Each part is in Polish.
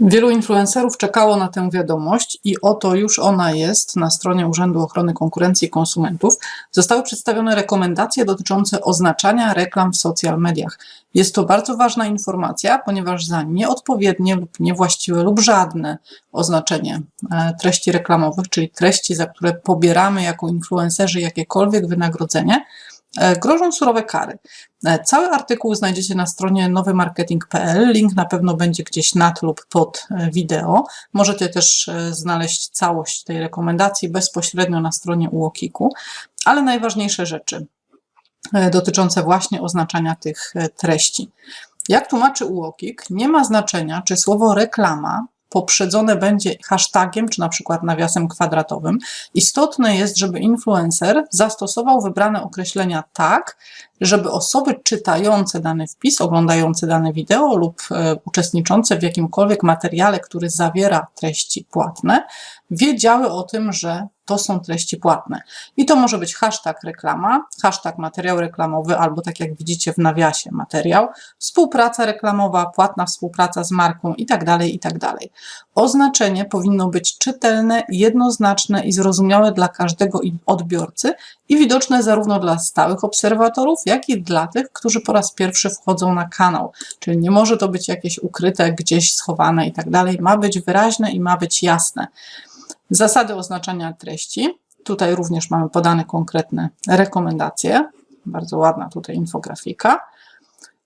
Wielu influencerów czekało na tę wiadomość i oto już ona jest na stronie Urzędu Ochrony Konkurencji i Konsumentów. Zostały przedstawione rekomendacje dotyczące oznaczania reklam w social mediach. Jest to bardzo ważna informacja, ponieważ za nieodpowiednie lub niewłaściwe lub żadne oznaczenie e, treści reklamowych, czyli treści, za które pobieramy jako influencerzy jakiekolwiek wynagrodzenie, grożą surowe kary. E, Cały artykuł znajdziecie na stronie nowymarketing.pl. Link na pewno będzie gdzieś nad lub pod e, wideo. Możecie też e, znaleźć całość tej rekomendacji bezpośrednio na stronie UOKiK-u, ale najważniejsze rzeczy e, dotyczące właśnie oznaczania tych e, treści. Jak tłumaczy UOKiK, nie ma znaczenia, czy słowo reklama poprzedzone będzie hashtagiem, czy na przykład nawiasem kwadratowym. Istotne jest, żeby influencer zastosował wybrane określenia tak, żeby osoby czytające dany wpis, oglądające dane wideo lub e, uczestniczące w jakimkolwiek materiale, który zawiera treści płatne, wiedziały o tym, że to są treści płatne. I to może być hashtag reklama, hashtag materiał reklamowy, albo tak jak widzicie w nawiasie materiał, współpraca reklamowa, płatna współpraca z marką itd., itd. Oznaczenie powinno być czytelne, jednoznaczne i zrozumiałe dla każdego odbiorcy i widoczne zarówno dla stałych obserwatorów, jak i dla tych, którzy po raz pierwszy wchodzą na kanał. Czyli nie może to być jakieś ukryte, gdzieś schowane i tak. Ma być wyraźne i ma być jasne. Zasady oznaczania treści. Tutaj również mamy podane konkretne rekomendacje. Bardzo ładna tutaj infografika.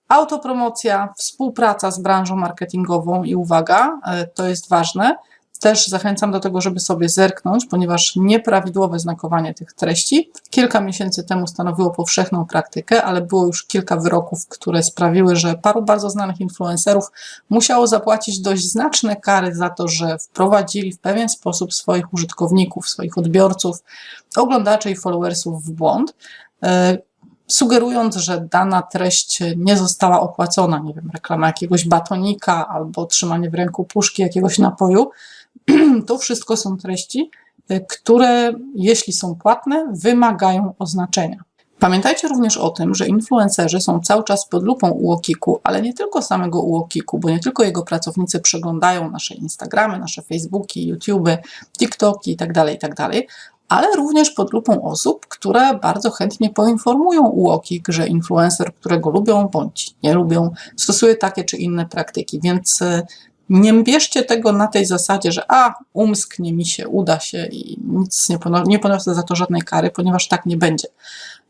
Autopromocja, współpraca z branżą marketingową i uwaga, e, to jest ważne. Też zachęcam do tego, żeby sobie zerknąć, ponieważ nieprawidłowe znakowanie tych treści kilka miesięcy temu stanowiło powszechną praktykę, ale było już kilka wyroków, które sprawiły, że paru bardzo znanych influencerów musiało zapłacić dość znaczne kary za to, że wprowadzili w pewien sposób swoich użytkowników, swoich odbiorców, oglądaczy i followersów w błąd. E, sugerując, że dana treść nie została opłacona, nie wiem, reklama jakiegoś batonika albo trzymanie w ręku puszki jakiegoś napoju, to wszystko są treści, y, które jeśli są płatne, wymagają oznaczenia. Pamiętajcie również o tym, że influencerzy są cały czas pod lupą UOKiK-u, ale nie tylko samego UOKiK-u, bo nie tylko jego pracownicy przeglądają nasze Instagramy, nasze Facebooki, YouTube'y, TikToki itd., itd., ale również pod lupą osób, które bardzo chętnie poinformują UOKiK, że influencer, którego lubią bądź nie lubią, stosuje takie czy inne praktyki. Więc y, nie bierzcie tego na tej zasadzie, że a, umsknie mi się, uda się i nic nie, pono- nie poniosę za to żadnej kary, ponieważ tak nie będzie.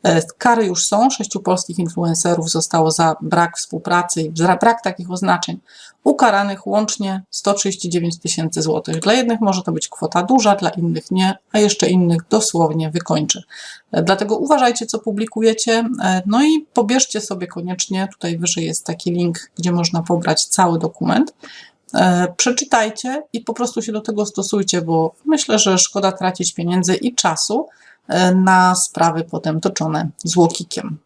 E, Kary już są. Sześciu polskich influencerów zostało za brak współpracy i za brak takich oznaczeń ukaranych łącznie 139 tysięcy złotych. Dla jednych może to być kwota duża, dla innych nie, a jeszcze innych dosłownie wykończy. E, Dlatego uważajcie, co publikujecie. e, No i pobierzcie sobie koniecznie, tutaj wyżej jest taki link, gdzie można pobrać cały dokument. E, Przeczytajcie i po prostu się do tego stosujcie, bo myślę, że szkoda tracić pieniędzy i czasu e, na sprawy potem toczone z łokikiem.